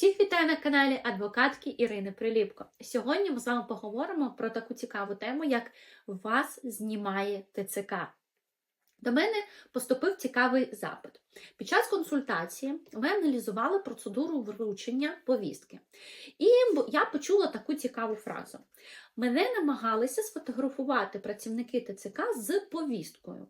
Всіх вітаю на каналі адвокатки Ірини Приліпко. Сьогодні ми з вами поговоримо про таку цікаву тему, як вас знімає ТЦК. До мене поступив цікавий запит. Під час консультації ми аналізували процедуру вручення повістки. І я почула таку цікаву фразу: мене намагалися сфотографувати працівники ТЦК з повісткою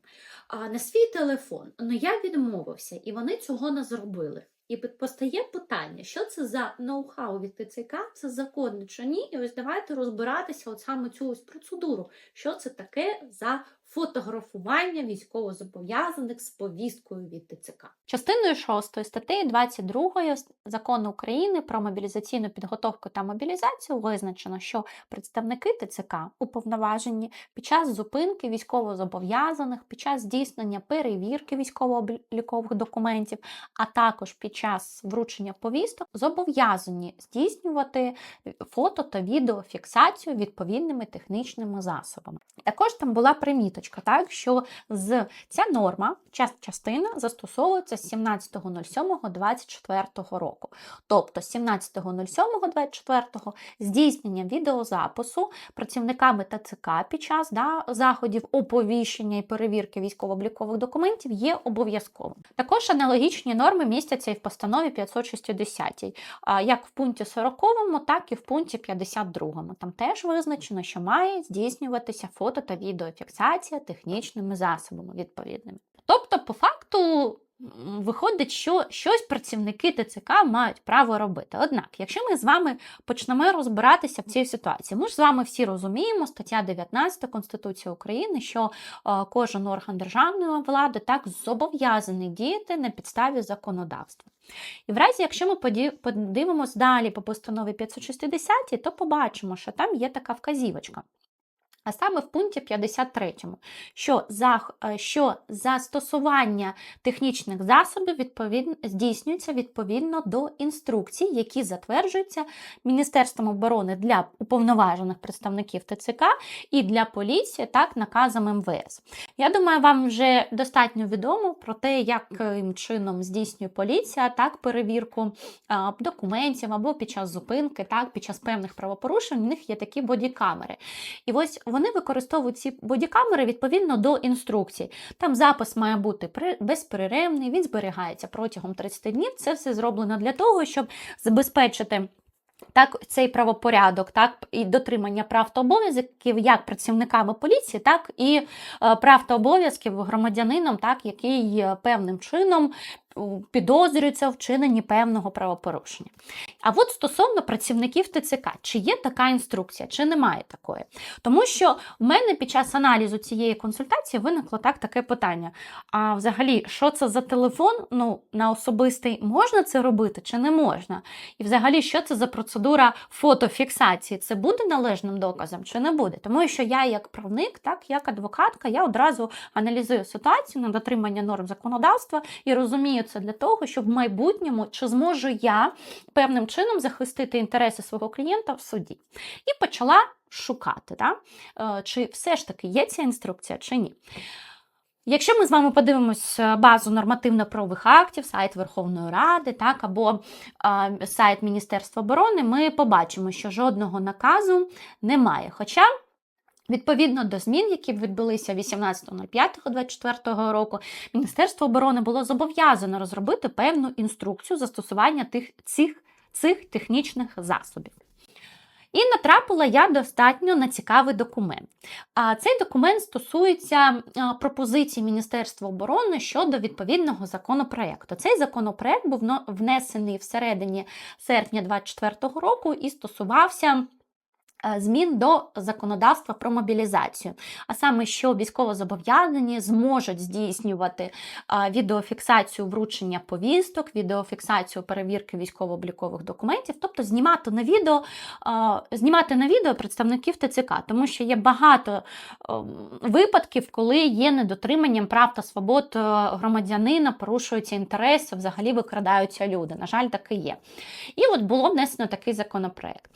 на свій телефон. але я відмовився, і вони цього не зробили. І постає питання, що це за ноу-хау від ТЦК, це законно чи ні? І ось давайте розбиратися от саме цю ось процедуру, що це таке за фотографування військовозобов'язаних з повісткою від ТЦК. Частиною 6 статтею 22 закону України про мобілізаційну підготовку та мобілізацію визначено, що представники ТЦК уповноважені під час зупинки військовозобов'язаних, під час здійснення перевірки військово-облікових документів, а також під час вручення повісток зобов'язані здійснювати фото та відеофіксацію відповідними технічними засобами. Також там була приміточка, так що з ця норма, час частина застосовується з 17.07.24 року. Тобто з 17.07.24 здійснення відеозапису працівниками ТЦК під час да, заходів оповіщення і перевірки військово-облікових документів є обов'язковим. Також аналогічні норми містяться і в постанові 560, а, як в пункті 40, так і в пункті 52. Там теж визначено, що має здійснюватися фото та відеофіксація технічними засобами відповідними. Тобто, по факту. Виходить, що щось працівники ТЦК мають право робити. Однак, якщо ми з вами почнемо розбиратися в цій ситуації, ми ж з вами всі розуміємо, стаття 19 Конституції України, що е, кожен орган державної влади так зобов'язаний діяти на підставі законодавства. І в разі, якщо ми подивимось далі по постанові 560, то побачимо, що там є така вказівочка. А саме в пункті 53, що, за, е, що застосування технічних засобів відповідно, здійснюється відповідно до інструкцій, які затверджуються Міністерством оборони для уповноважених представників ТЦК і для поліції, так, наказом МВС. Я думаю, вам вже достатньо відомо про те, яким чином здійснює поліція так, перевірку а, документів або під час зупинки, так, під час певних правопорушень, у них є такі бодікамери. І ось вони використовують ці бодікамери відповідно до інструкцій. Там запис має бути безперервний, він зберігається протягом 30 днів. Це все зроблено для того, щоб забезпечити. Так, цей правопорядок, так і дотримання прав та обов'язків як працівниками поліції, так і е, прав та обов'язків громадянином, так який е, певним чином підозрюється в вчиненні певного правопорушення. А от стосовно працівників ТЦК, чи є така інструкція, чи немає такої? Тому що в мене під час аналізу цієї консультації виникло так таке питання: а взагалі, що це за телефон? Ну, на особистий можна це робити чи не можна? І взагалі, що це за процедура фотофіксації? Це буде належним доказом чи не буде? Тому що я, як правник, так як адвокатка, я одразу аналізую ситуацію на дотримання норм законодавства і розумію це для того, щоб в майбутньому чи зможу я певним чином захистити інтереси свого клієнта в суді. І почала шукати, да? е, чи все ж таки є ця інструкція, чи ні. Якщо ми з вами подивимось е, базу нормативно-правових актів, сайт Верховної Ради, так, або е, сайт Міністерства оборони, ми побачимо, що жодного наказу немає. Хоча Відповідно до змін, які відбулися 18.05.24 року, Міністерство оборони було зобов'язано розробити певну інструкцію застосування тих, цих, цих технічних засобів. І натрапила я достатньо на цікавий документ. А цей документ стосується а, пропозицій Міністерства оборони щодо відповідного законопроекту. Цей законопроект був внесений внесений всередині серпня 2024 року і стосувався. Е, Змін до законодавства про мобілізацію, а саме, що військовозобов'язані зможуть здійснювати відеофіксацію вручення повісток, відеофіксацію перевірки військово-облікових документів, тобто знімати на відео, знімати на відео представників ТЦК, тому що є багато випадків, коли є недотриманням прав та свобод е, громадянина, порушуються інтереси, взагалі викрадаються люди. На жаль, так і є. І от було внесено такий законопроект.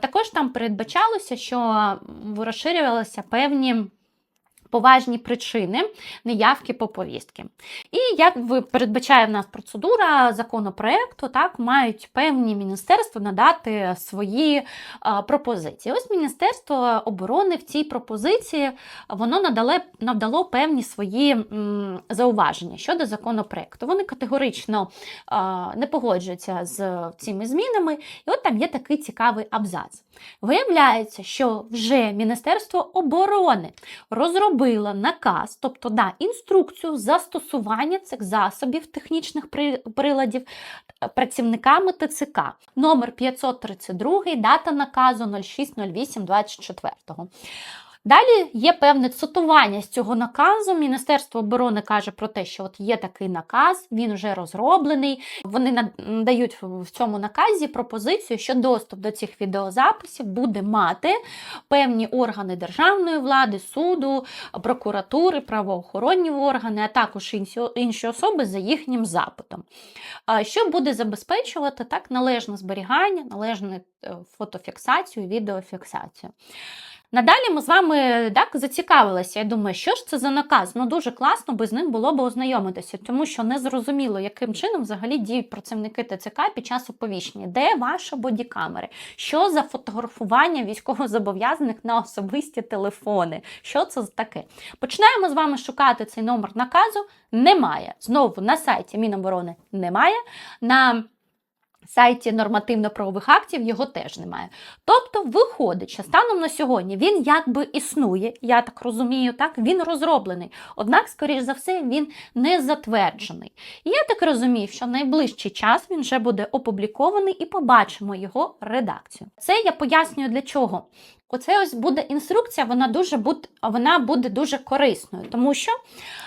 Також там передбачалося, що розширювалися певні Поважні причини неявки по повістки. І як передбачає в нас процедура законопроекту, так мають певні міністерства надати свої а, пропозиції. Ось Міністерство оборони в цій пропозиції воно надало, надало певні свої м, зауваження щодо законопроекту. Вони категорично а, не погоджуються з цими змінами, і от там є такий цікавий абзац. Виявляється, що вже Міністерство оборони розробило наказ, тобто да, інструкцію застосування цих засобів технічних приладів е, працівниками ТЦК. Номер 532, дата наказу 06.08.24. Далі є певне цитування з цього наказу. Міністерство оборони каже про те, що от є такий наказ, він вже розроблений. Вони надають в цьому наказі пропозицію, що доступ до цих відеозаписів буде мати певні органи державної влади, суду, прокуратури, правоохоронні органи, а також інші, особи за їхнім запитом. Що буде забезпечувати так належне зберігання, належну е, фотофіксацію, відеофіксацію. Надалі ми з вами так зацікавилися. Я думаю, що ж це за наказ? Ну дуже класно би з ним було б ознайомитися, тому що не зрозуміло, яким чином взагалі діють працівники ТЦК під час оповіщення. Де ваші бодікамери? Що за фотографування військовозобов'язаних на особисті телефони? Що це за таке? Починаємо з вами шукати цей номер наказу. Немає. Знову на сайті Міноборони немає. На сайті нормативно-правових актів його теж немає. Тобто, виходить, що станом на сьогодні він якби існує, я так розумію, так він розроблений. Однак, скоріш за все, він не затверджений. І я так розумію, що найближчий час він вже буде опублікований і побачимо його редакцію. Це я пояснюю для чого. Оце ось буде інструкція, вона дуже буде, вона буде дуже корисною, тому що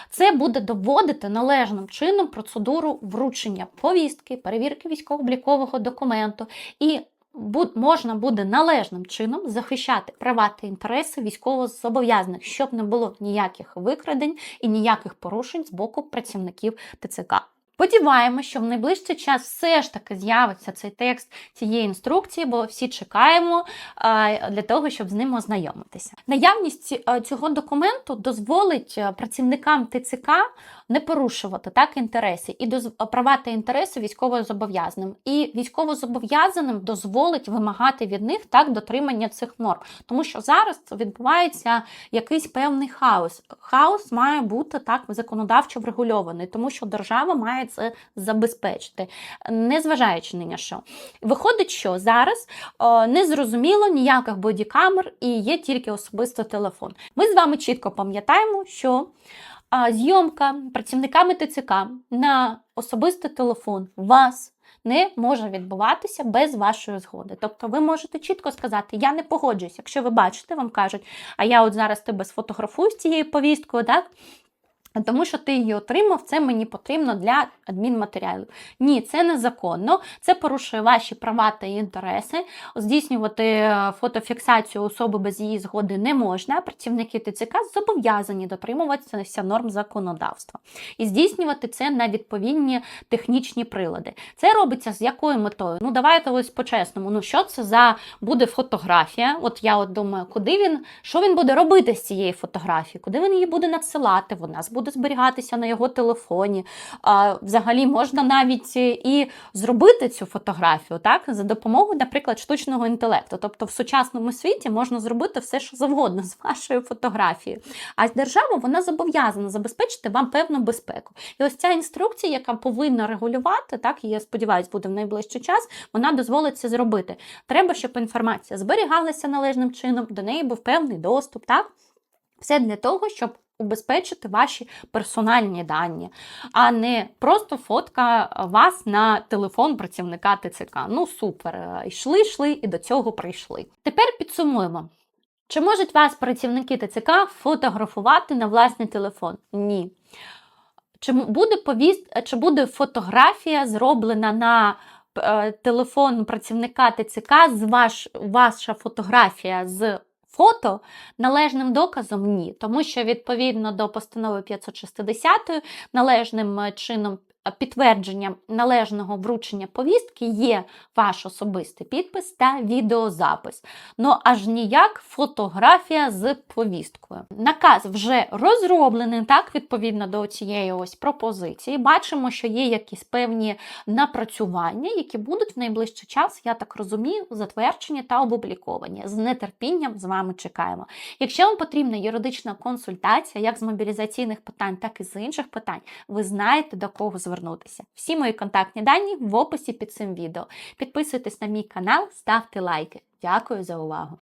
це буде доводити належним чином процедуру вручення повістки, перевірки військово-облікового документу і бу- можна буде належним чином захищати права та інтереси військовозобов'язаних, щоб не було ніяких викрадень і ніяких порушень з боку працівників ТЦК. Сподіваємося, що в найближчий час все ж таки з'явиться цей текст цієї інструкції, бо всі чекаємо е, для того, щоб з ним ознайомитися. Наявність е, цього документу дозволить е, працівникам ТЦК не порушувати так інтереси і права та інтереси військовозобов'язаним. І військовозобов'язаним дозволить вимагати від них так дотримання цих норм, тому що зараз відбувається якийсь певний хаос. Хаос має бути так законодавчо врегульований, тому що держава має це забезпечити, незважаючи на що. Виходить, що зараз е, не зрозуміло ніяких бодікамер і є тільки особисто телефон. Ми з вами чітко пам'ятаємо, що а, зйомка працівниками ТЦК на особистий телефон вас не може відбуватися без вашої згоди. Тобто ви можете чітко сказати, я не погоджуюсь. Якщо ви бачите, вам кажуть, а я от зараз тебе сфотографую з цією повісткою, так? Тому що ти її отримав, це мені потрібно для адмінматеріалів. Ні, це незаконно, це порушує ваші права та інтереси. Здійснювати е, фотофіксацію особи без її згоди не можна. Працівники ТЦК зобов'язані дотримуватися норм законодавства і здійснювати це на відповідні технічні прилади. Це робиться з якою метою? Ну давайте ось по-чесному. Ну що це за буде фотографія? От я от думаю, куди він, що він буде робити з цієї фотографії, куди він її буде надсилати? Вона буде зберігатися на його телефоні. А, взагалі можна навіть і зробити цю фотографію, так, за допомогою, наприклад, штучного інтелекту. Тобто в сучасному світі можна зробити все, що завгодно з вашою фотографією. А держава вона зобов'язана забезпечити вам певну безпеку. І ось ця інструкція, яка повинна регулювати, так і я сподіваюся, буде в найближчий час, вона дозволить це зробити. Треба, щоб інформація зберігалася належним чином, до неї був певний доступ. так? Все для того, щоб убезпечити ваші персональні дані, а не просто фотка вас на телефон працівника ТЦК. Ну супер, йшли, йшли і до цього прийшли. Тепер підсумуємо. Чи можуть вас працівники ТЦК фотографувати на власний телефон? Ні. Чи буде повіст, чи буде фотографія зроблена на е, телефон працівника ТЦК з ваш, ваша фотографія з фото належним доказом ні, тому що відповідно до постанови 560 належним е, чином підтвердженням належного вручення повістки є ваш особистий підпис та відеозапис. Ну аж ніяк фотографія з повісткою. Наказ вже розроблений так відповідно до цієї ось пропозиції. Бачимо, що є якісь певні напрацювання, які будуть в найближчий час, я так розумію, затверджені та опубліковані. З нетерпінням з вами чекаємо. Якщо вам потрібна юридична консультація, як з мобілізаційних питань, так і з інших питань, ви знаєте до кого звернутися. Всі мої контактні дані в описі під цим відео. Підписуйтесь на мій канал, ставте лайки. Дякую за увагу!